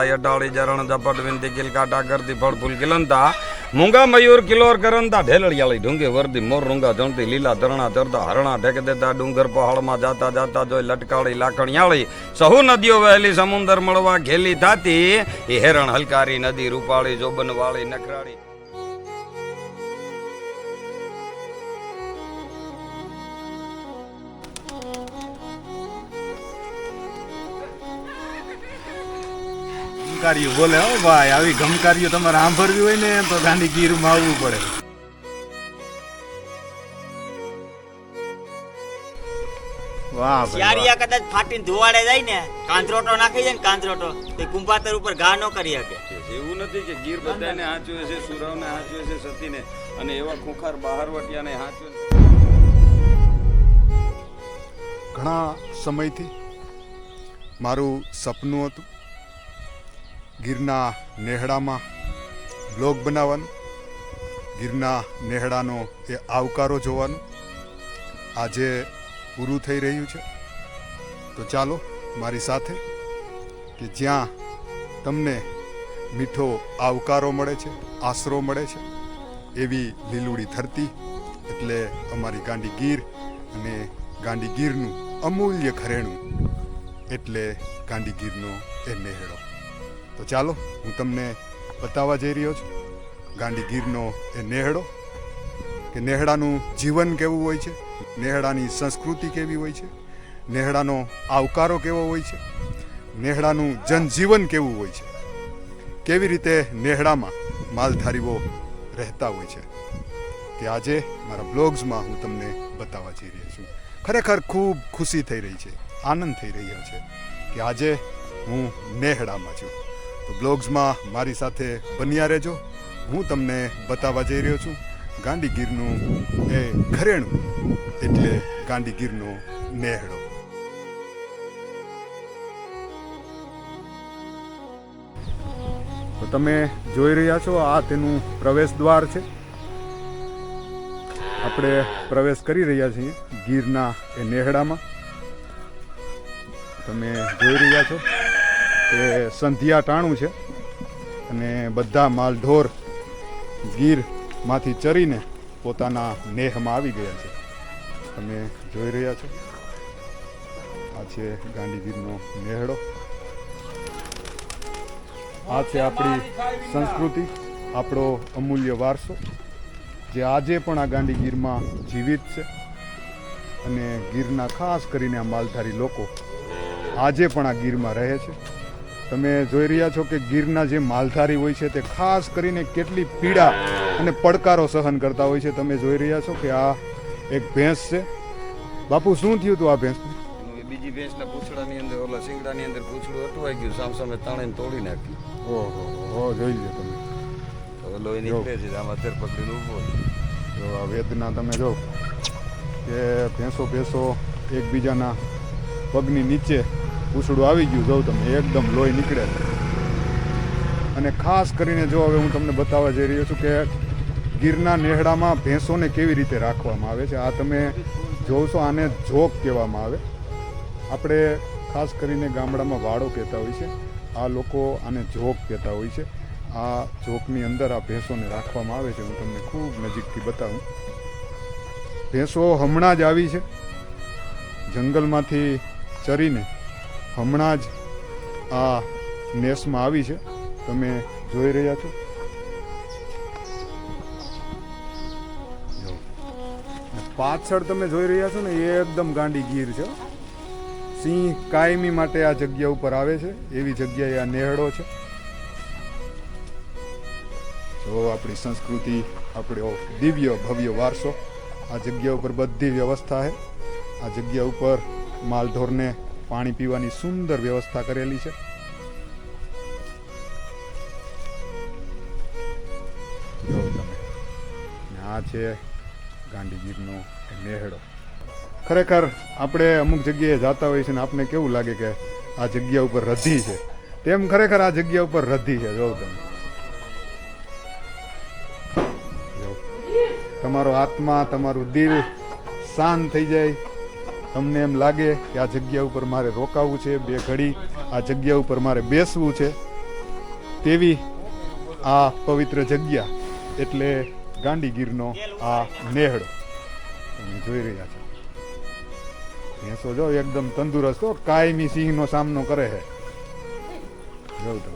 અટાળી જરણ ઝપટ વિનતી કિલકાટા કરતી ફળ ફૂલ કિલંતા મૂંગા મયુર કિલોર કરંતા ઢેલડિયાળી ઢુંગે વર્દી મોર રૂંગા જણતી લીલા તરણા ચરતા હરણા ઢેક દેતા ડુંગર પહાડમાં જાતા જાતા જોઈ લટકાળી લાકણિયાળી સહુ નદીઓ વહેલી સમુંદર મળવા ઘેલી થાતી. એ હેરણ હલકારી નદી રૂપાળી, જોબનવાળી, નખરાળી. ગમકારીઓ. બોલે હો ભાઈ આવી ગમકારીઓ તમારે સાંભળવી હોય ને તો ગાંધી ગીરમાં આવવું પડે. વાહ ભાઈ કદાચ ફાટીને ધોવાડે જાય ને કાંતરોટો નાખી જાય ને કાંતરોટો તો કુંભાતર ઉપર ઘા ન કરી શકે. એવું નથી કે ગીર બધાને હાચવે છે સુરાવને હાચવે છે સતીને અને એવા ખુખાર બહારવટિયાને હાચવે ઘણા સમયથી મારું સપનું હતું ગીરના નેહડામાં બ્લોગ બનાવવાનું. ગીરના નેહડાનો એ આવકારો જોવાનો. આજે પૂરું થઈ રહ્યું છે. તો ચાલો મારી સાથે કે જ્યાં તમને મીઠો આવકારો મળે છે, આશરો મળે છે, એવી લીલુડી ધરતી એટલે અમારી ગાંડી ગીર અને ગાંડી ગીરનું અમૂલ્ય ઘરેણું એટલે ગાંડી ગીરનો એ નેહડો. તો ચાલો, હું તમને બતાવવા જઈ રહ્યો છું. ગાંડી ગીરનો એ નેહડો, કે નેહડાનું જીવન કેવું હોય છે? નેહડાની સંસ્કૃતિ કેવી હોય છે? નેહડાનો આવકારો કેવો હોય છે? નેહડાનું જનજીવન કેવું હોય છે? કેવી રીતે નેહડામાં માલધારીઓ રહેતા હોય છે? તે આજે મારા બ્લોગ્સમાં હું તમને બતાવવા જઈ રહ્યો છું. ખરેખર ખૂબ ખુશી થઈ રહી છે, આનંદ થઈ રહ્યો છે કે આજે હું નેહડામાં છું. તો બ્લોગ્સમાં મારી સાથે બન્યા રહેજો. હું તમને બતાવવા જઈ રહ્યો છું. ગાંધીગીરનું એ ઘરેણું, એટલે ગાંધીગીરનો નેહડો. તો તમે જોઈ રહ્યા છો, આ તેનું પ્રવેશ દ્વાર છે. આપણે પ્રવેશ કરી રહ્યા છીએ ગીરના એ નેહડામાં. તમે જોઈ રહ્યા છો. કે સંધિયા ટાણું છે. અને બધા માલઢોર ગીરમાંથી ચરીને પોતાના નેહમાં આવી ગયા છે. તમે જોઈ રહ્યા છો? આ છે ગાંધીગીરનો નેહડો. આ છે આપણી સંસ્કૃતિ, આપણો અમૂલ્ય વારસો, જે આજે પણ આ ગાંધીગીરમાં જીવિત છે. અને ગીરના ખાસ કરીને આ માલધારી લોકો આજે પણ આ ગીરમાં રહે છે. તમે જોઈ રહ્યા છો કે ગીરના જે માલધારી હોય છે તે ખાસ કરીને કેટલી પીડા અને પડકારો સહન કરતા હોય છે. તમે જોઈ રહ્યા છો કે આ એક ભેંસ છે. બાપુ શું થયું હતું આ ભેંસ? બીજી ભેંસના પૂછડાની અંદર ઓલા શિંગડાની અંદર પૂછડું અટવાઈ ગયું સામ સામે તાણીને તોડી નાખ્યું. ઓહો હો જોઈ લો તમે. લોહી નીકળે છે આમાં અત્યારે પકડીને ઊભો જો આ વેદના તમે જો કે ભેંસો ભેંસો એકબીજાના પગની નીચે પૂછડું આવી ગયું જોઉં તમે એકદમ લોહી નીકળે. અને ખાસ કરીને જો હવે હું તમને બતાવવા જઈ રહ્યો છું કે ગીરના નેહડામાં ભેંસોને કેવી રીતે રાખવામાં આવે છે, આ તમે જોશો આને જોક કહેવામાં આવે. આપણે ખાસ કરીને ગામડામાં વાડો કહેતા હોય છે, આ લોકો આને જોક કહેતા હોય છે. આ જોકની અંદર આ ભેંસોને રાખવામાં આવે છે, હું તમને ખૂબ નજીકથી બતાવું. ભેંસો હમણાં જ આવી છે, જંગલમાંથી ચરીને હમણાં જ આ નેસમાં આવી છે. તમે જોઈ રહ્યા છો. પાછળ તમે જોઈ રહ્યા છો ને, એ એકદમ ગાંડી ગીર છે. સિંહ કાયમી માટે આ જગ્યા ઉપર આવે છે. એવી જગ્યાએ આ નેહડો છે. જો આપણી સંસ્કૃતિ, આપણો દિવ્ય, ભવ્ય વારસો, આ જગ્યા ઉપર બધી વ્યવસ્થા છે. આ જગ્યા ઉપર માલઢોરને પાણી પીવાની સુંદર વ્યવસ્થા કરેલી છે. આ છે ગાંધીગીરનો મેહડો. ખરેખર આપણે અમુક જગ્યાએ જતા હોઈએ છીએ ને આપને કેવું લાગે કે આ જગ્યા ઉપર રધી છે? તેમ ખરેખર આ જગ્યા ઉપર રધી છે. જો તમે. તમારો આત્મા, તમારું દિલ શાંત થઈ જાય. તમને એમ લાગે કે આ જગ્યા ઉપર મારે રોકાવું છે, બે ઘડી આ જગ્યા ઉપર મારે બેસવું છે. તેવી આ પવિત્ર જગ્યા એટલે ગાંડીગીરનો આ નેહડો. તમે જોઈ રહ્યા છો. ભેંસો જો એકદમ તંદુરસ્ત હો, કાયમી સિંહનો સામનો કરે છે જોઉં તો.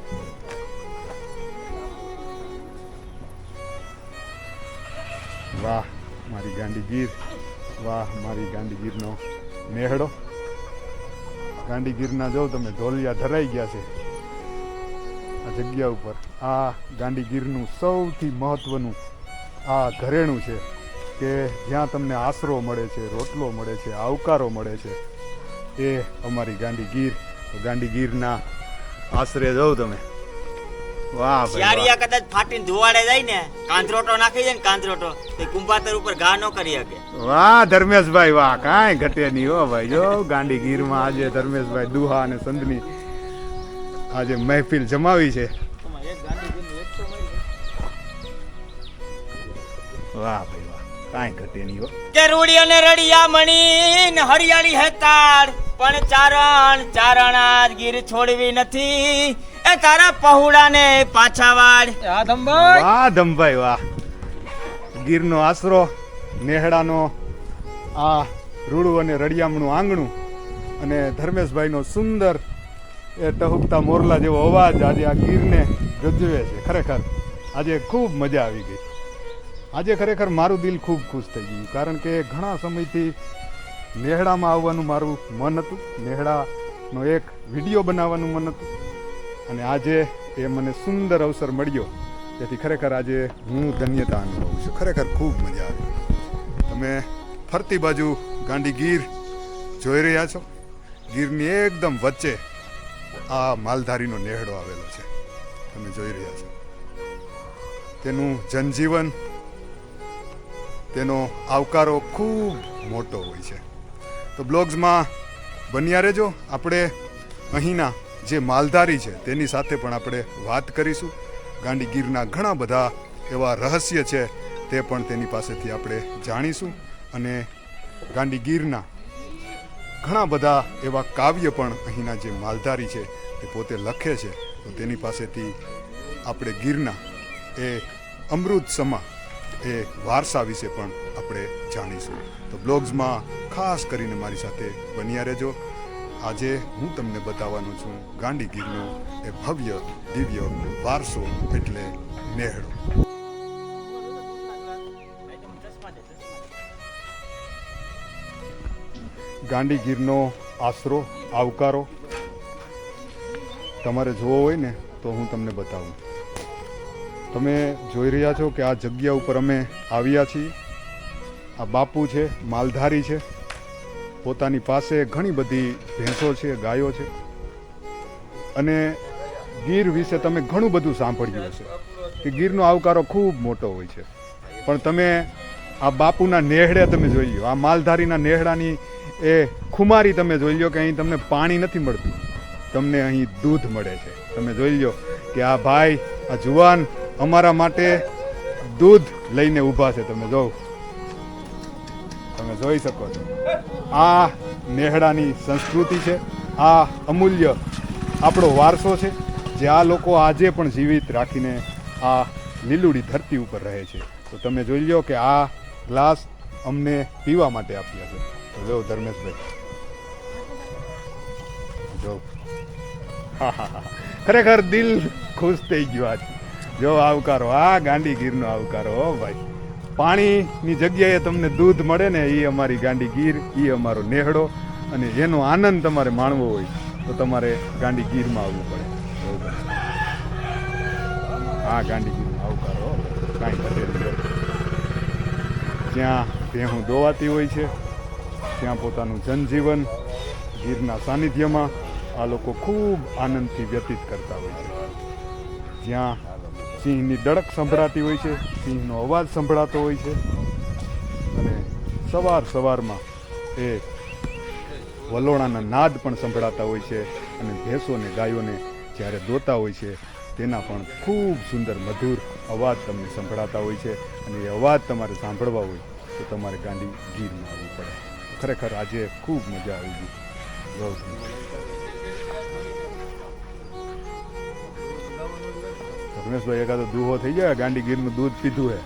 વાહ, મારી ગાંડીગીર વાહ, મારી ગાંડીગીરનો નેહડો ગાંધીગીરના જો તમે ઢોલિયા ધરાઈ ગયા છે. આ જગ્યા ઉપર આ ગાંડીગીરનું સૌથી મહત્વનું આ ઘરેણું છે કે જ્યાં તમને આશરો મળે છે, રોટલો મળે છે, આવકારો મળે છે. એ અમારી તો ગાંડીગીરના આશરે જાઓ તમે. વાહ શિયાળિયા કદાચ ફાટીને ધોવાડે જાય ને કાંતરોટો નાખી જાય ને કાંતરોટો તે કુંભાતર ઉપર ઘા ન કરી શકે. વાહ ધર્મેશભાઈ વાહ કાંઈ ઘટે નહીં હો ભાઈ. જો ગાંડી ગીરમાં આજે ધર્મેશભાઈ દુહા અને સંતની આજે મહેફિલ જમાવી છે. વાહ ભાઈ વાહ. કાંઈ ઘટે નહીં હો. કે રૂડી અને રડિયા મણી ને હરિયાળી હેતાળ પણ ચારણ ચારણા આજ ગીર છોડવી નથી. એ તારા પહોળાને પાછા વાળ. વાહ ધમભાઈ. વાહ ગીરનો આશરો નેહડાનો આ રૂડું અને રડિયામણું આંગણું અને ધર્મેશભાઈનો સુંદર એ ટહુકતા મોરલા જેવો અવાજ આજે આ ગીરને ગજવે છે. ખરેખર આજે ખૂબ મજા આવી ગઈ. આજે ખરેખર મારું દિલ ખૂબ ખુશ થઈ ગયું કારણ કે ઘણા સમયથી નેહડામાં આવવાનું મારું મન હતું. નેહડાનો એક વીડિયો બનાવવાનું મન હતું. અને આજે એ મને સુંદર અવસર મળ્યો. તેથી ખરેખર આજે હું ધન્યતા અનુભવું છું. ખરેખર ખૂબ મજા આવી. તમે ફરતી બાજુ ગાંડી ગીર જોઈ રહ્યા છો? ગીરની એકદમ વચ્ચે આ માલધારીનો નેહડો આવેલો છે. તમે જોઈ રહ્યા છો. તેનું જનજીવન, તેનો આવકારો ખૂબ મોટો હોય છે. તો બ્લોગ્સમાં બન્યા રહેજો. આપણે અહીંના જે માલધારી છે, તેની સાથે પણ આપણે વાત કરીશું. ગાંડી ગીરના ઘણા બધા એવા રહસ્ય છે, તે પણ તેની પાસેથી આપણે જાણીશું. અને ગાંડી ગીરના ઘણા બધા એવા કાવ્ય પણ અહીંના જે માલધારી છે, તે પોતે લખે છે. તો તેની પાસેથી આપણે ગીરના એ અમૃત સમા એ વારસા વિશે પણ આપણે જાણીશું. તો બ્લોગ્સમાં ખાસ કરીને મારી સાથે બન્યા રહેજો. આજે હું તમને બતાવવાનો છું ગાંડીગીરનો એ ભવ્ય, દિવ્ય વારસો એટલે નેહડો ગાંડીગીરનો આશરો, આવકારો તમારે જોવો હોય ને તો હું તમને બતાવું. તમે જોઈ રહ્યા છો કે આ જગ્યા ઉપર અમે આવ્યા છીએ. આ બાપુ છે, માલધારી છે. પોતાની પાસે ઘણી બધી ભેંસો છે, ગાયો છે. અને ગીર વિશે તમે ઘણું બધું સાંભળ્યું હશે કે ગીરનો આવકારો ખૂબ મોટો હોય છે. પણ તમે આ બાપુના નેહડે તમે જોઈ લો આ માલધારીના નેહડાની એ ખુમારી તમે જોઈ લો કે અહીં તમને પાણી નથી મળતું. તમને અહીં દૂધ મળે છે. તમે જોઈ લો કે આ ભાઈ, આ જુવાન અમારા માટે દૂધ લઈને ઊભા છે. તમે તમે જોઈ શકો છો. આ નેહડાની સંસ્કૃતિ છે. આ અમૂલ્ય આપણો વારસો છે, જે આ લોકો આજે પણ જીવિત રાખીને આ લીલુડી ધરતી ઉપર રહે છે. તો તમે જોઈ લો કે આ ગ્લાસ અમને પીવા માટે આપ્યા છે. તો જો ધર્મેશભાઈ. જો. હા હા હા ખરેખર દિલ ખુશ થઈ ગયું આજ. જો આવકારો, આ ગાંધીગીરનો આવકારો ભાઈ. પાણીની જગ્યાએ તમને દૂધ મળે ને એ અમારી ગાંડી ગીર, એ અમારો નેહડો અને એનો આનંદ તમારે માણવો હોય તો તમારે ગાંડી ગીરમાં આવવું પડે. આ ગાંડી ગીરમાં આવકારો. કાંઈ જ્યાં ભેહું દોવાતી હોય છે, ત્યાં પોતાનું જનજીવન ગીરના સાનિધ્યમાં આ લોકો ખૂબ આનંદથી વ્યતીત કરતા હોય છે જ્યાં સિંહની દડક સંભળાતી હોય છે, સિંહનો અવાજ સંભળાતો હોય છે. અને સવાર સવારમાં એ વલોણાના નાદ પણ સંભળાતા હોય છે અને ભેંસોને ગાયોને જ્યારે દોતા હોય છે, તેના પણ ખૂબ સુંદર મધુર અવાજ તમને સંભળાતા હોય છે અને એ અવાજ તમારે સાંભળવા હોય તો તમારે ગાંડી ગીરમાં આવવું પડે. ખરેખર આજે ખૂબ મજા આવી ગઈ. બહુ રમેશભાઈ એકાદો દુહો થઈ જાય ગાંડી ગીરનું દૂધ પીધું હે.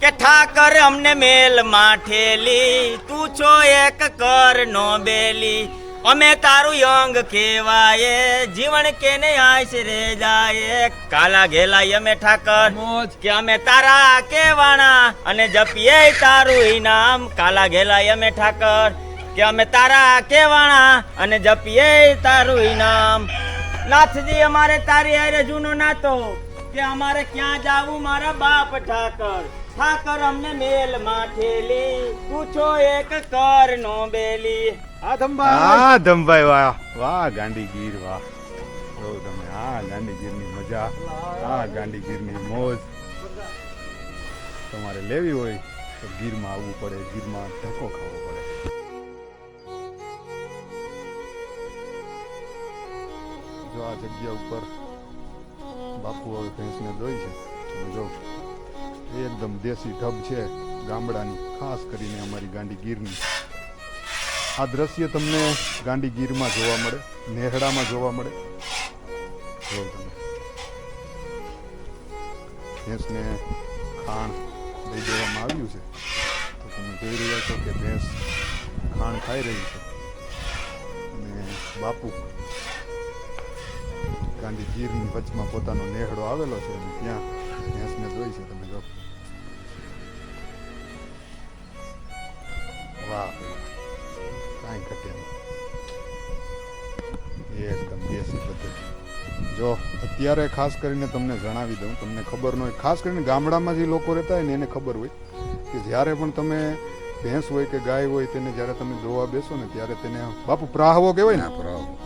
કે ઠાકર અમને મેલ માઠેલી તું છો એક કર નો બેલી. અમે તારું યંગ કેવાય જીવન કેને આશરે જાય. કાલા ઘેલા અમે ઠાકર કે અમે તારા કેવાણા અને જપીએ તારું ઇનામ કાલા ઘેલા અમે ઠાકર કે અમે તારા કેવાણા અને જપીએ તારું ઇનામ નાથજી અમારે તારી હારે જૂનો નાતો. કે અમારે ક્યાં જાવું મારા બાપ ઠાકર? ઠાકર અમને મેલ માઠેલી પૂછો એક કર નો બેલી. હા ધમભાઈ વાહ. વાહ ગાંધીગીર વાહ. જો તમે આ ગાંડી ગીરની મજા આ ગાંડી ગીરની મોજ તમારે લેવી હોય તો ગીરમાં આવવું પડે ગીરમાં ધક્કો ખાવો પડે. જો આ જગ્યા ઉપર બાપુ હવે ભેંસને દોઈ છે. તમે જો એકદમ દેશી ઢબ છે ગામડાની, ખાસ કરીને અમારી ગાંડી ગીરની આ દ્રશ્ય તમને ગાંડી ગીરમાં જોવા મળે, નેહડામાં જોવા મળે. જો તમે. ભેંસને ખાણ દઈ દેવામાં આવ્યું છે. તો તમે જોઈ રહ્યા છો કે ભેંસ ખાણ ખાઈ રહી છે. અને બાપુ ગાંડી ગીરની વચમાં પોતાનો નેહડો આવેલો છે અને ત્યાં ભેંસને જોઈ છે, તમે જો. વાહ. કાંઈ ઘટે નહીં. એકદમ દેશી પદ્ધતિ. જો, અત્યારે ખાસ કરીને તમને જણાવી દઉં, તમને ખબર ન હોય, ખાસ કરીને ગામડામાં જે લોકો રહેતા હોય ને એને ખબર હોય કે જ્યારે પણ તમે ભેંસ હોય કે ગાય હોય, તેને જ્યારે તમે જોવા બેસો ને, ત્યારે તેને બાપુ પ્રાહવો કહેવાય ને.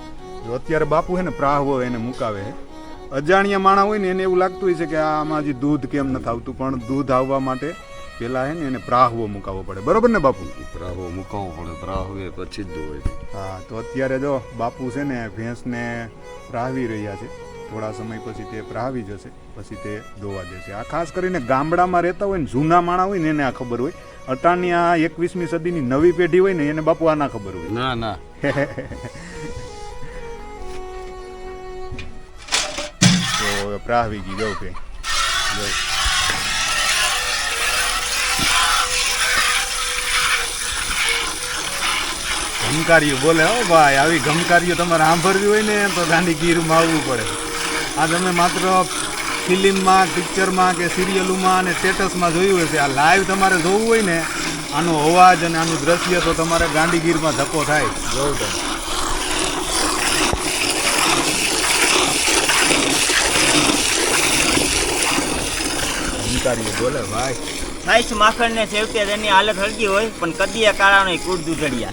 જો અત્યારે બાપુ હે ને પ્રાહવો એને મુકાવે અજાણ્યા માણા હોય ને એને એવું લાગતું હોય છે કે આમાં હજી દૂધ કેમ નથી આવતું પણ દૂધ આવવા માટે પેલા હે ને એને પ્રાહવો મુકાવવો પડે. બરોબર ને બાપુ? પ્રાહવો મુકાવવો પડે. પ્રાહવે પછી જ દોવાય હા તો અત્યારે જો બાપુ છે ને ભેંસને પ્રાહવી રહ્યા છે. થોડા સમય પછી તે પ્રાહવી જશે પછી તે દોવા દેશે. આ ખાસ કરીને ગામડામાં રહેતા હોય ને જૂના માણા હોય ને એને આ ખબર હોય. અટાણની આ એકવીસમી સદીની નવી પેઢી હોય ને એને બાપુ આ ના ખબર હોય. ના ના. હવે પ્રાહવી ગઈ જવું કે જવું ગમકારીઓ બોલે હો ભાઈ આવી ગમકારીઓ તમારે સાંભળવી હોય ને તો ગાંધી ગીરમાં આવવું પડે. આ તમે માત્ર ફિલ્મમાં પિક્ચરમાં કે સિરિયલોમાં અને સ્ટેટસમાં જોયું હોય છે આ લાઈવ તમારે જોવું હોય ને આનો અવાજ અને આનું દ્રશ્ય તો તમારે ગાંધીગીરમાં ધક્કો થાય. જોવું તમે ગમકારીઓ બોલે ભાઈ. નાઈસ માખણ ને સેવતે તેની હાલત હળગી હોય પણ કદીએ કાળાનો કૂડ દૂધડિયા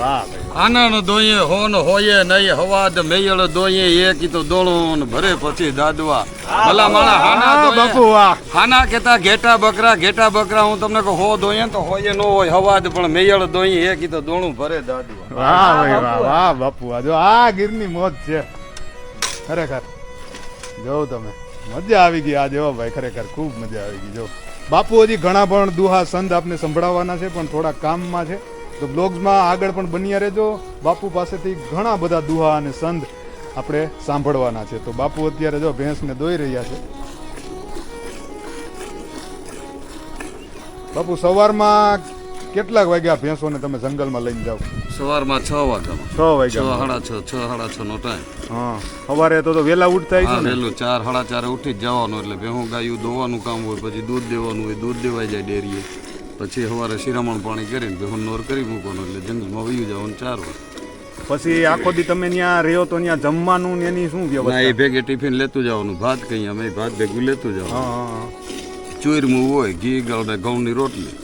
વાહ આનાનો દોયે હોન હોયે નહીં હવાદ મેયળ દોયે એક તો ન ભરે પછી દાદવા. ભલા માણા હાના બાપુ વાહ. હાના કેતા ઘેટા બકરા ઘેટા બકરા હું તમને કહું હો દોયે તો હોયે નો હોય હવાદ પણ મેયળ દોયે એક તો દોણું ભરે દાદવા. વાહ ભાઈ વાહ વાહ બાપુ આ જો આ ગીરની મોજ છે. ખરેખર. જો તમે. મજા આવી ગઈ આજે હો ભાઈ, ખરેખર ખૂબ મજા આવી ગઈ. જો બાપુ હજી ઘણા પણ દુહા સંત આપને સંભળાવવાના છે, પણ થોડા કામમાં છે. તો બ્લોગ્સમાં આગળ પણ બન્યા રહેજો. બાપુ પાસેથી ઘણા બધા દુહા અને સંત આપણે સાંભળવાના છે. તો બાપુ અત્યારે જો ભેંસને દોઈ રહ્યા છે. બાપુ, સવારમાં કેટલાક વાગ્યા ભેંસોને તમે જંગલમાં લઈને જાઓ? સવારમાં છ વાગ્યામાં. છ છ વાગ્યા સાડા છ છ સાડા છ નો ટાઈમ હા સવારે તો તો વહેલા ઉઠતા હા વહેલું ચાર સાડા ચારે ઉઠી જ જવાનું એટલે ભેહું ગાયું દોવાનું કામ હોય પછી દૂધ દેવાનું હોય દૂધ દેવાઈ જાય ડેરીએ. પછી સવારે શિરામણ પાણી કરીને ભેહું નોર કરી મૂકવાનું એટલે જંગલમાં વયું જવાનું ચાર વાગે. પછી આખો દી તમે ત્યાં રહ્યો તો ત્યાં જમવાનું ને એની શું વ્યવસ્થા? એ ભેગે ટિફિન લેતું જવાનું ભાત કઈ અમે ભાત ભેગું લેતું જવાનું. હા, હા. હોય ઘી ગળ ને ઘઉંની રોટલી.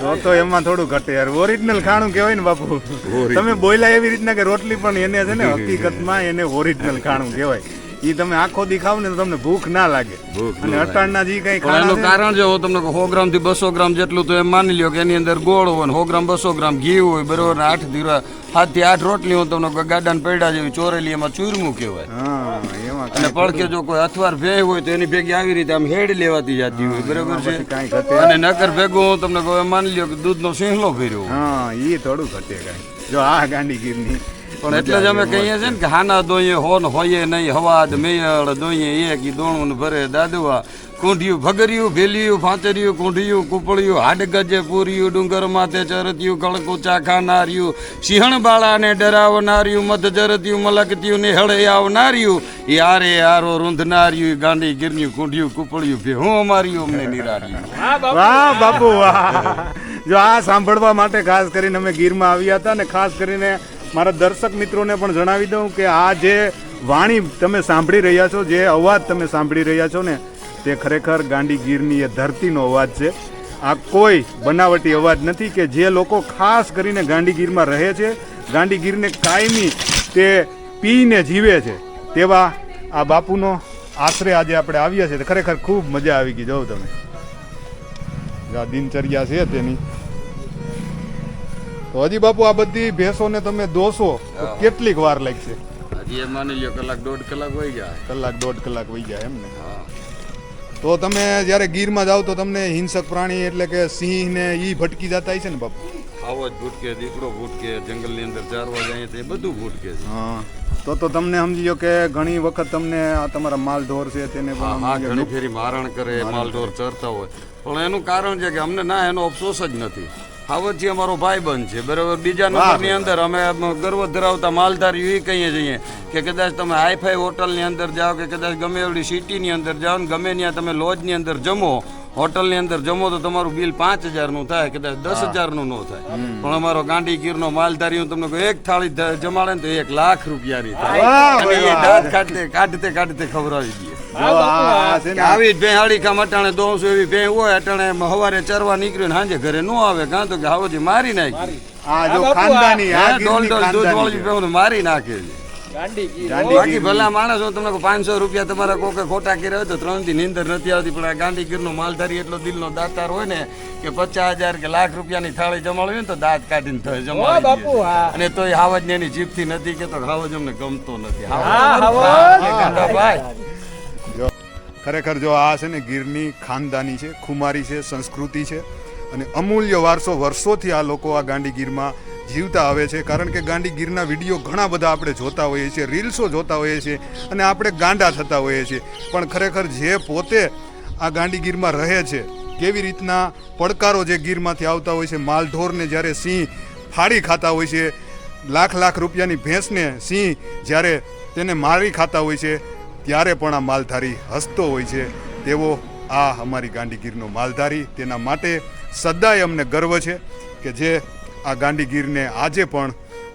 તો તો એમાં થોડું ઘટે યાર. ઓરિજિનલ ખાણું કહેવાય ને બાપુ. તમે બોલ્યા એવી રીતના કે રોટલી પણ એને છે ને હકીકતમાં એને ઓરિજિનલ ખાણું કહેવાય. ઈ તમે આખો દી ખાવ ને તો તમને ભૂખ ના લાગે. અને અટાણના જે કઈ છે કારણ જો હું તમને કહું સો ગ્રામથી બસો ગ્રામ જેટલું તો એમ માની લ્યો કે એની અંદર ગોળ હોય 100 ગ્રામ બસો ગ્રામ ઘી હોય બરોબર આઠ ધીરા સાતથી આઠ રોટલી હું તમને ગાડાને પૈડા જેવી ચોરેલી એમાં ચૂરમું કહેવાય. હા અને પડકે જો કોઈ અથવાર ભેય હોય તો એની ભેગી આવી રીતે આમ હેડ લેવાતી જતી હોય બરોબર છે? અને નકર ભેગું હું તમને કહું માની લ્યો કે દૂધનો સિંહલો ભર્યો હા એ થોડું ઘટે કાંઈ. જો આ ગાંડીગીરની પણ એટલે જ અમે કહીએ છીએ ને કે હાના દોઈએ હોન હોઈએ નહીં હવાદ મેયળ દોઈએ એક દોણું ને ભરે દાદુઆ કુંઢિયું ભગરિયું ભેલિયું ફાંચરિયું કુંઢિયું કુપળિયું હાડગજે પૂર્યું ડુંગર માથે ચરતિયું કળકું ચાખાનાર્યું સિંહણ બાળાને ડરાવનાર્યું મધ જરતિયું મલકત્યું ને હળે આવનાર્યું એ આરે આરો રૂંધનાર્યું ગાંડી ગીરન્યું કુંઢિયું કુપળિયું ભેહું અમાર્યું અમને નિરાર્યું. વાહ બાપુ. વાહ જો આ સાંભળવા માટે ખાસ કરીને અમે ગીરમાં આવ્યા હતા ને ખાસ કરીને મારા દર્શક મિત્રોને પણ જણાવી દઉં કે આ જે વાણી તમે સાંભળી રહ્યા છો જે અવાજ તમે સાંભળી રહ્યા છો ને તે ખરેખર ગાંડી ગીરની એ ધરતીનો અવાજ છે. આ કોઈ બનાવટી અવાજ નથી કે જે લોકો ખાસ કરીને ગાંડીગીરમાં રહે છે ગાંડીગીરને કાયમી તે પીને જીવે છે. તેવા આ બાપુનો આશરે આજે આપણે આવ્યા છીએ. ખરેખર ખૂબ મજા આવી ગઈ જોઉં તમે. આ દિનચર્યા છે તેની. તો હજી બાપુ આ બધી ભેંસોને તમે દોશો તો કેટલીક વાર લાગશે? હજી માની લ્યો કલાક દોઢ કલાક વહી જાય કલાક દોઢ કલાક વહી જાય એમ ને? તો તમે જ્યારે ગીરમાં જાઓ તો તમને હિંસક પ્રાણી એટલે કે સિંહ ને ઈ ભટકી જતા છે ને બાપુ? આવો જ ભૂટકે દીકરો ભૂટકે જંગલની અંદર ચારવા જાય તે બધું ભૂટકે છે. હા. તો તો તમને સમજી લો કે ઘણી વખત તમને આ તમારા માલ ઢોર છે તેને પણ હા ઘણી ફેરી મારણ કરે માલઢોર ચરતા હોય. પણ એનું કારણ છે કે અમને ના એનો અફસોસ જ નથી. હાવજી અમારો ભાઈ બંધ છે બરાબર? બીજા નંબરની અંદર અમે ગર્વ ધરાવતા માલધારી એ કહીએ છીએ કે કદાચ તમે હાઈફાઈ હોટલની અંદર જાઓ કે કદાચ ગમે એવડી સિટીની અંદર જાઓ ને ગમે ત્યાં તમે લોજની અંદર જમો હોટલની અંદર જમો તો તમારું બિલ પાંચ હજારનું થાય કદાચ દસ હજારનું ન થાય. પણ અમારો ગાંડી ગીરનો માલધારી હું તમને એક થાળી જમાડે ને તો એક લાખ રૂપિયાની થાય. દાંત કાઢતે કાઢતે કાઢતે ખવડાવી દઈએ આવી જ ભેં હાડી કામ અટાણે દોસો એવી ભે હોય અટાણે હવારે ચરવા નીકળ્યું ને સાંજે ઘરે ન આવે કાં તો કે હાવજી મારી નાખી. મારી નાખે છે. બાકી ભલા માણસ હું તમને પાંચસો રૂપિયા તમારા કોકે ખોટા કર્યા હોય તો ત્રણથી નીંદર નથી આવતી પણ આ ગાંધી ગીરનો માલધારી એટલો દિલનો દાતાર હોય ને કે પચાસ હજાર કે લાખ રૂપિયાની થાળી જમાડવી ને તો દાંત કાઢીને થાય જમાડી બાપુ અને તો એ હાવજ ને એની જીભથી નથી કે તો હાવજ અમને ગમતો નથી. ભાઈ જો ખરેખર જો આ છે ને ગીરની ખાનદાની છે ખુમારી છે સંસ્કૃતિ છે અને અમૂલ્ય વારસો વર્ષોથી આ લોકો આ ગાંડી ગીરમાં જીવતા આવે છે. કારણ કે ગાંડી ગીરના વીડિયો ઘણા બધા આપણે જોતા હોઈએ છીએ, રીલ્સો જોતા હોઈએ છીએ અને આપણે ગાંડા થતા હોઈએ છીએ. પણ ખરેખર જે પોતે આ ગાંડીગીરમાં રહે છે, કેવી રીતના પડકારો જે ગીરમાંથી આવતા હોય છે, માલઢોરને જ્યારે સિંહ ફાડી ખાતા હોય છે, લાખ લાખ રૂપિયાની ભેંસને સિંહ જ્યારે તેને મારી ખાતા હોય છે, ત્યારે પણ આ માલધારી હસતો હોય છે. તેવો આ અમારી ગાંડીગીરનો માલધારી. તેના માટે સદાય અમને ગર્વ છે કે જે આ ગાંડીગીરને આજે પણ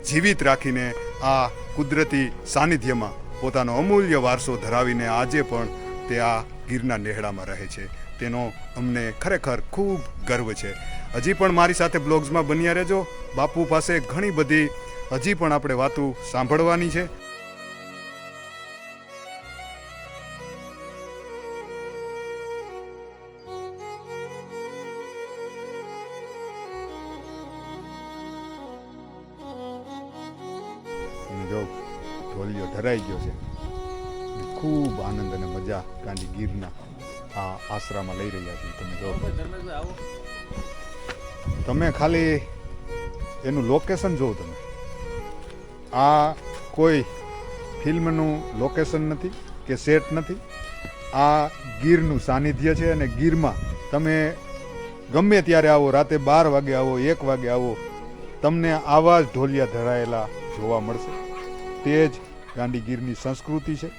જીવિત રાખીને આ કુદરતી સાનિધ્યમાં પોતાનો અમૂલ્ય વારસો ધરાવીને આજે પણ તે આ ગીરના નેહડામાં રહે છે. તેનો અમને ખરેખર ખૂબ ગર્વ છે. હજી પણ મારી સાથે બ્લોગ્સમાં બન્યા રહેજો. બાપુ પાસે ઘણી બધી હજી પણ આપણે વાતો સાંભળવાની છે. જો ઢોલિયો ધરાઈ ગયો છે. ખૂબ આનંદ અને મજા ગાંધી ગીરના આ આશરામાં લઈ રહ્યા છીએ તમે જો. તમે ખાલી એનું લોકેશન જોવો તમે. આ કોઈ ફિલ્મનું લોકેશન નથી કે સેટ નથી. આ ગીરનું સાનિધ્ય છે અને ગીરમાં તમે ગમે ત્યારે આવો, રાતે બાર વાગે આવો, એક વાગે આવો, તમને આવા જ ઢોલિયા ધરાયેલા જોવા મળશે. તે જ ગાંધીગીરની સંસ્કૃતિ છે.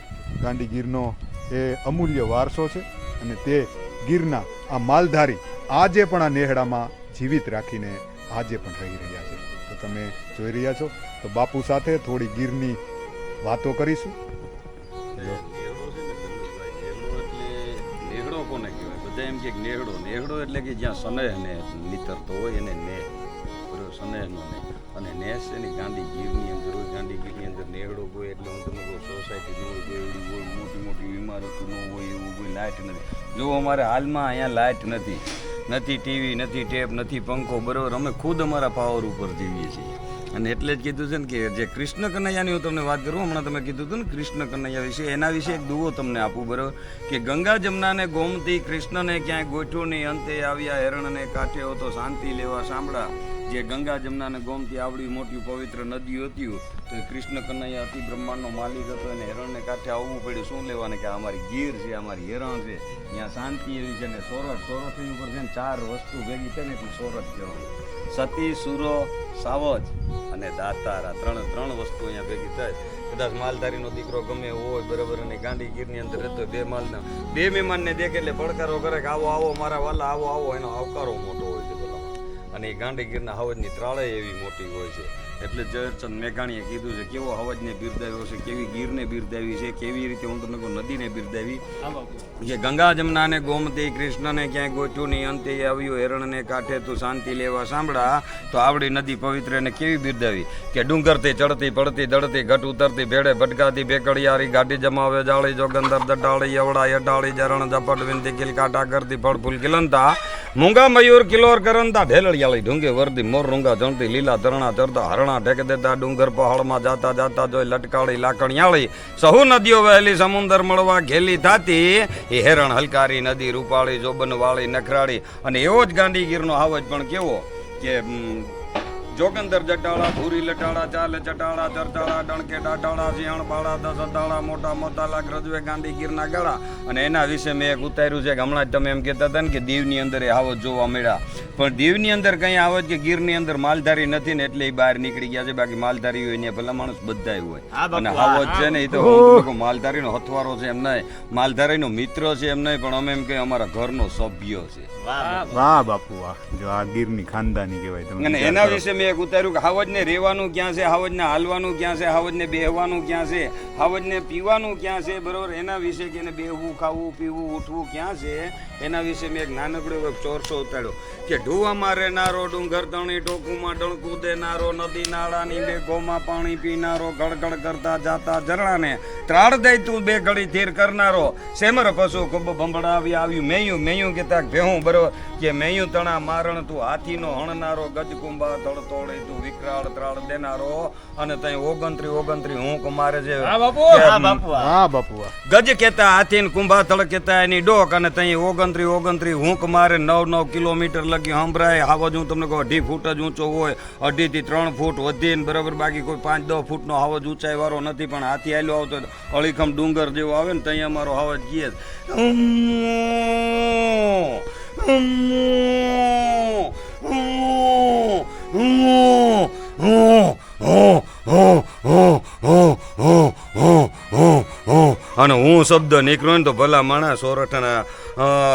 ગાંધીગીરનો એ અમૂલ્ય વારસો છે અને તે ગીરના આ માલધારી આજે પણ આ નેહડામાં જીવિત રાખીને આજે પણ રહી રહ્યા છે. તો તમે જોઈ રહ્યા છો તો બાપુ સાથે થોડી ગીરની વાતો કરીશું. કોને કહેવાય? બધા એમ કે નેહડો. નેહડો એટલે કે જ્યાં સનેહ ને નીતરતો હોય એને નેહ. બરોબર સનેહનો ને અને નેસ છે ગાંધી ગીરની અંદર હોય, ગાંધી ગીરની અંદર નેહડો હોય, એટલે હું તમને કહું સોસાયટી ન હોય એવડી હોય, મોટી મોટી ઇમારતો ન હોય, એવું કોઈ લાઇટ નથી. જો અમારે હાલમાં અહીંયા લાઇટ નથી નથી ટીવી નથી ટેપ નથી પંખો, બરાબર, અમે ખુદ અમારા પાવર ઉપર જીવીએ છીએ. અને એટલે જ કીધું છે ને કે જે કૃષ્ણ કનૈયાની હું તમને વાત કરું, હમણાં તમે કીધું હતું ને કૃષ્ણ કનૈયા વિશે, એના વિશે એક દુવો તમને આપું, બરોબર? કે ગંગા જમનાને ગોમતી કૃષ્ણને ક્યાંય ગોઠ્યો નહીં, અંતે આવ્યા હેરણને કાંઠે હો તો શાંતિ લેવા સાંભળા. જે ગંગા જમના અને ગોમતી આવડી મોટી પવિત્ર નદી હતી, તો એ કૃષ્ણ કનૈયા અતિ બ્રહ્માંડનો માલિક હતો અને હેરણને કાંઠે આવવું પડ્યું. શું લેવાને કે અમારી ગીર છે, અમારી હેરણ છે. ત્યાં શાંતિ એવી છે ને સોરઠ, સોરઠની ઉપર છે ને ચાર વસ્તુ ભેગી છે ને એટલે સોરઠ કહેવાનું સતી, સુરો, સાવજ અને દાતારા ત્રણ ત્રણ વસ્તુ અહીંયા ભેગી થાય. કદાચ માલધારીનો દીકરો ગમે હોય, બરાબર, અને ગાંધી ગીરની અંદર રહેતો બે માલના. બે મહેમાનને દેખે એટલે પડકારો કરે કે આવો આવો, મારા વાલા, આવો આવો, એનો આવકારો મોટો હોય છે બોલામાં અને એ ગાંધીગીરના ગીરના હવજની ત્રાળે એવી મોટી હોય છે. એટલે ઝવેરચંદ મેઘાણીએ કીધું છે, કેવો અવાજને બિરદાવ્યો છે, કેવી ગીરને બિરદાવી છે, કેવી રીતે હું તમને કહું, નદીને બિરદાવી. કે ગંગા જમનાને ગોમતી કૃષ્ણને ક્યાંય ગોઠ્યું નહીં, અંતે આવ્યું હેરણને કાંઠે તું શાંતિ લેવા સાંભળા, તો આવડી નદી પવિત્ર ને કેવી બિરદાવી? કે ડુંગરથી ચડતી, પડતી, દડતી, ઘટ ઉતરતી ભેડે ભટકાતી, ભેકડિયારી, ગાડી જમાવે, જાળી જોગંદર દડાળી અવડાઈ અડાળી જરણ ઝપટ વિનતી કિલ કાટા કરતી ફળ ફૂલ કિલનતા, મૂંગા મયુર કિલોર કરનતા ઢેલળિયાળી ઢુંગે વર્દી, મોર રૂંગા જણતી, લીલા ધરણા ચરતા હરણા ઢેક દેતા ડુંગર પહાડમાં જાતા જાતા જોઈ લટકાળી લાકણિયાળી સહુ નદીઓ વહેલી સમુંદર મળવા ઘેલી થાતી. એ હેરણ હલકારી નદી રૂપાળી જોબન વાળી નખરાળી અને એવો જ ગાંધીગીરનો આવજ પણ કેવો કે જોગંદર જટાળા ભૂરી લટાળા ચાલે ચટાળા ચરચાળા ડણકે ડાટાળા સિંહણ બાળા દસ અતાળા મોટા મોટા લાખ રજવે ગાંધી ગીરના ગાળા. અને એના વિશે મેં એક ઉતાર્યું છે કે હમણાં જ તમે એમ કહેતા હતા ને કે દીવની અંદર એ આવત જોવા મળ્યા. પણ દીવની અંદર કંઈ આવત કે ગીરની અંદર માલધારી નથી ને એટલે એ બહાર નીકળી ગયા છે. બાકી માલધારી હોય ને ભલા માણસ બધાય હોય. અને આવત છે ને એ તો હું માલધારીનો હથવારો છે એમ નહીં. માલધારીનો મિત્ર છે એમ નહીં પણ અમે એમ કે અમારા ઘરનો સભ્ય છે. વાહ વાહ બાપુ વાહ. જો આ ગીરની ખાનદાની કહેવાય તમે એના વિશે મેં એક ઉતાર્યું કે હાવજને રહેવાનું ક્યાં છે, હાવજને હાલવાનું ક્યાં છે, હાવજને બેહવાનું ક્યાં છે, હાવજને પીવાનું ક્યાં છે, બરોબર? એના વિશે કે બેહવું, ખાવું, પીવું, ઉઠવું ક્યાં છે? એના વિશે મેં એક નાનકડો ચોરસો ઉતાર્યો કે ઢુવામાં રહેનારો ડુંગર તણી ટોકુમાં ડણકું દેનારો, નદી નાળાની બે ગોમાં પાણી પીનારો ગળગળ કરતા જાતા ઝરણાને ત્રાળ દઈ તું બે ઘડી ધીર કરનારો. સેમર પશુ ખૂબ ભંભળાવી આવ્યું? મેયું મેયું કે તાક ભેહું, બરોબર? કે મેયું તણા મારણ તું હાથીનો હણનારો ગજકુંભા તળ તોડે તું વિકરાળ ત્રાળ દેનારો. અને તઈ ઓગણત્રી ઓગણત્રી હું મારે છે હા બાપુ. હા બાપુ હા. બાપુ ગજ કેતા હાથી કુંભા તળ કેતા એની ડોક અને તઈ ઓગણત્રી ઓગણત્રી હું મારે નવ નવ કિલોમીટર લગી સંભળાય હાવજ હું તમને કહું અઢી ફૂટ જ ઊંચો હોય. અઢી થી ત્રણ ફૂટ વધીને બરાબર બાકી કોઈ પાંચ દસ ફૂટનો હાવજ ઊંચાઈ વાળો નથી પણ હાથી આવેલો આવતો અળીખમ ડુંગર જેવો આવે ને ત્યાં અમારો હાવજ ગીએ અને હું શબ્દ નીકળ્યો ને તો ભલા માણસ સોરઠના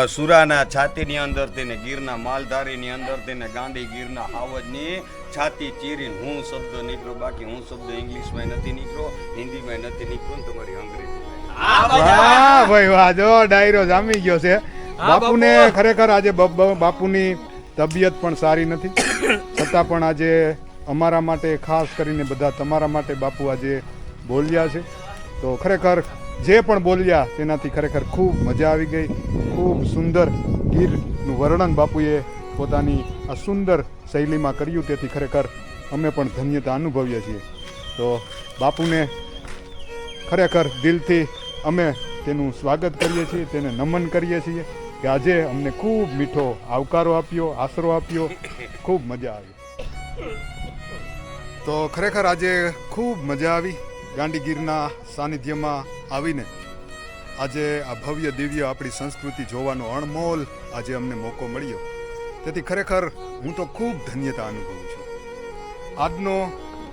સુરાના છાતીની અંદરથી ને ગીરના માલધારીની અંદરથી ને ગાંડી ગીરના હાવજની છાતી ચીરીને હું શબ્દ નીકળ્યો બાકી હું શબ્દ ઇંગ્લિશમાં નથી નીકળ્યો હિન્દીમાં નથી નીકળ્યો ને તમારી અંગ્રેજી હા ભાઈ વાહ જો ડાયરો જામી ગયો છે. બાપુને ખરેખર આજે બાપુની તબિયત પણ સારી નથી. છતાં પણ આજે અમારા માટે, ખાસ કરીને બધા તમારા માટે બાપુ આજે બોલ્યા છે. તો ખરેખર જે પણ બોલ્યા, તેનાથી ખરેખર ખૂબ મજા આવી ગઈ. ખૂબ સુંદર ગીરનું વર્ણન બાપુએ પોતાની આ સુંદર શૈલીમાં કર્યું. તેથી ખરેખર અમે પણ ધન્યતા અનુભવીએ છીએ. તો બાપુને ખરેખર દિલથી અમે તેનું સ્વાગત કરીએ છીએ, તેને નમન કરીએ છીએ. કે આજે અમને ખૂબ મીઠો આવકારો આપ્યો, આશરો આપ્યો. ખૂબ મજા આવી. તો ખરેખર આજે ખૂબ મજા આવી ગાંડીગીરના સાનિધ્યમાં આવીને. આજે આ ભવ્ય દિવ્ય આપણી સંસ્કૃતિ જોવાનો અણમોલ આજે અમને મોકો મળ્યો. તેથી ખરેખર હું તો ખૂબ ધન્યતા અનુભવું છું. આજનો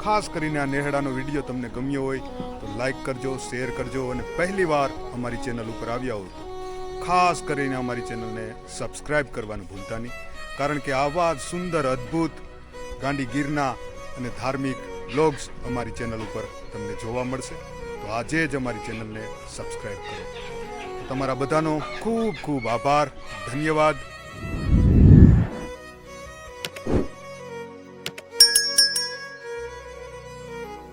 ખાસ કરીને આ નેહડાનો વીડિયો તમને ગમ્યો હોય તો લાઈક કરજો, શેર કરજો અને પહેલી વાર અમારી ચેનલ ઉપર આવ્યા હો તો ખાસ કરીને અમારી ચેનલને સબસ્ક્રાઇબ કરવાનું ભૂલતા નહીં, કારણ કે આવા જ સુંદર, અદ્ભુત ગાંડી ગીરના અને ધાર્મિક બ્લોગ્સ અમારી ચેનલ ઉપર તમને જોવા મળશે. તો આજે જ અમારી ચેનલને સબસ્ક્રાઇબ કરો. તમારા બધાનો ખૂબ ખૂબ આભાર. ધન્યવાદ.